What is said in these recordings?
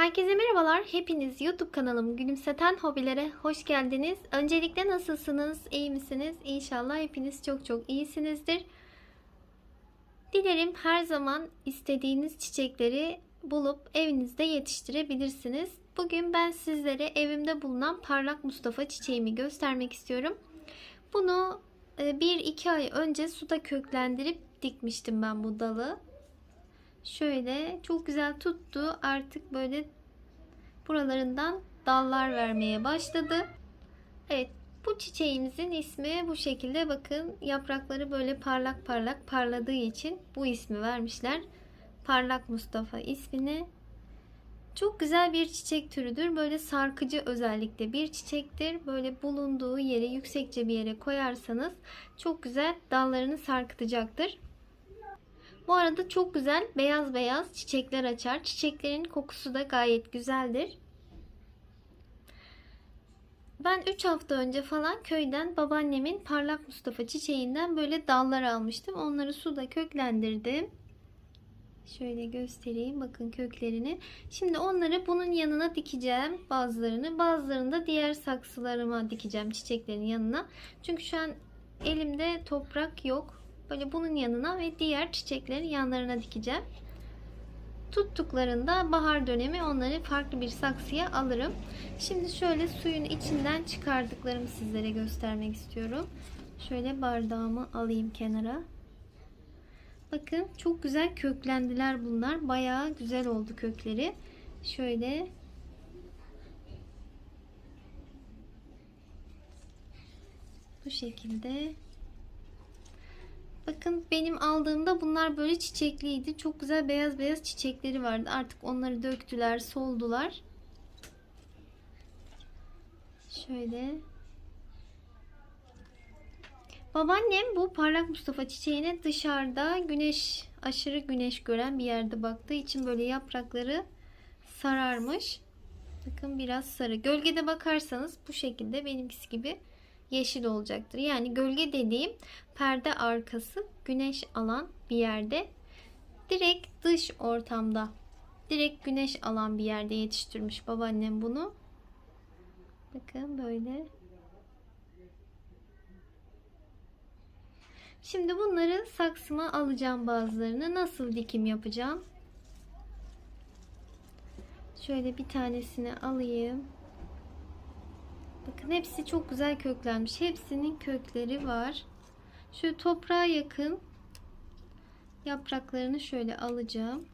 Herkese merhabalar. Hepiniz YouTube kanalım Gülümseten Hobilere hoş geldiniz. Öncelikle nasılsınız? İyi misiniz? İnşallah hepiniz çok çok iyisinizdir. Dilerim her zaman istediğiniz çiçekleri bulup evinizde yetiştirebilirsiniz. Bugün ben sizlere evimde bulunan parlak Mustafa çiçeğimi göstermek istiyorum. Bunu 1-2 ay önce suda köklendirip dikmiştim ben bu dalı. Şöyle çok güzel tuttu. Artık böyle buralarından dallar vermeye başladı. Evet bu çiçeğimizin ismi bu şekilde bakın yaprakları böyle parlak parlak parladığı için bu ismi vermişler. Parlak Mustafa ismini. Çok güzel bir çiçek türüdür. Böyle sarkıcı özellikle bir çiçektir. Böyle bulunduğu yere yüksekçe bir yere koyarsanız çok güzel dallarını sarkıtacaktır. Bu arada çok güzel beyaz beyaz çiçekler açar. Çiçeklerin kokusu da gayet güzeldir. Ben 3 hafta önce falan köyden babaannemin parlak Mustafa çiçeğinden böyle dallar almıştım. Onları suda köklendirdim. Şöyle göstereyim bakın köklerini. Şimdi onları bunun yanına dikeceğim bazılarını. Bazılarını da diğer saksılarıma dikeceğim çiçeklerin yanına. Çünkü şu an elimde toprak yok. Böyle bunun yanına ve diğer çiçeklerin yanlarına dikeceğim. Tuttuklarında bahar dönemi onları farklı bir saksıya alırım. Şimdi şöyle suyun içinden çıkardıklarımı sizlere göstermek istiyorum. Şöyle bardağımı alayım kenara. Bakın çok güzel köklendiler bunlar. Bayağı güzel oldu kökleri. Şöyle bu şekilde Bakın benim aldığımda bunlar böyle çiçekliydi. Çok güzel beyaz beyaz çiçekleri vardı. Artık onları döktüler, soldular. Şöyle. Babaannem bu parlak Mustafa çiçeğine dışarıda güneş aşırı güneş gören bir yerde baktığı için böyle yaprakları sararmış. Bakın biraz sarı. Gölgede bakarsanız bu şekilde benimkisi gibi yeşil olacaktır. Yani gölge dediğim perde arkası güneş alan bir yerde direkt dış ortamda direkt güneş alan bir yerde yetiştirmiş babaannem bunu. Bakın böyle. Şimdi bunları saksıma alacağım bazılarını. Nasıl dikim yapacağım? Şöyle bir tanesini alayım. Bakın hepsi çok güzel köklenmiş. Hepsinin kökleri var. Şu toprağa yakın yapraklarını şöyle alacağım.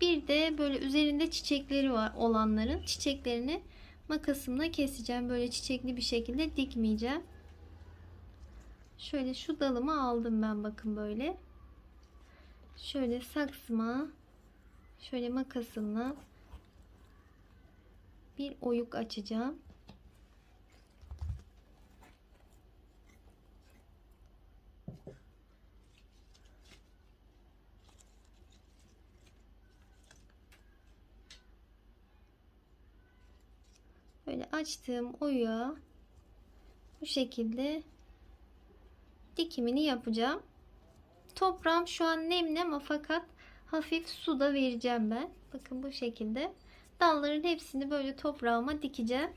Bir de böyle üzerinde çiçekleri var olanların çiçeklerini makasımla keseceğim. Böyle çiçekli bir şekilde dikmeyeceğim. Şöyle şu dalımı aldım ben bakın böyle. Şöyle saksıma şöyle makasımla bir oyuk açacağım. Böyle açtığım oyuğa bu şekilde dikimini yapacağım. Toprağım şu an nemli ama fakat hafif su da vereceğim ben. Bakın bu şekilde. Dalların hepsini böyle toprağıma dikeceğim.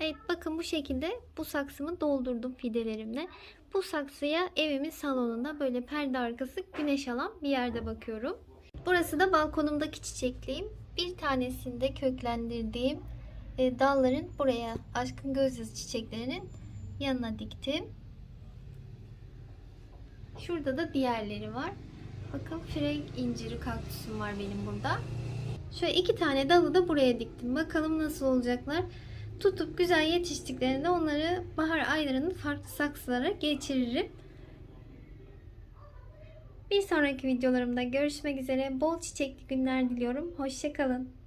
Evet bakın bu şekilde bu saksımı doldurdum fidelerimle. Bu saksıya evimin salonunda böyle perde arkası güneş alan bir yerde bakıyorum. Burası da balkonumdaki çiçekliğim. Bir tanesinde köklendirdiğim e, dalların buraya aşkın gözyazı çiçeklerinin yanına diktim. Şurada da diğerleri var. Bakın frenk inciri kaktüsüm var benim burada. Şöyle iki tane dalı da buraya diktim. Bakalım nasıl olacaklar. Tutup güzel yetiştiklerinde onları bahar aylarının farklı saksılara geçiririm. Bir sonraki videolarımda görüşmek üzere. Bol çiçekli günler diliyorum. Hoşçakalın.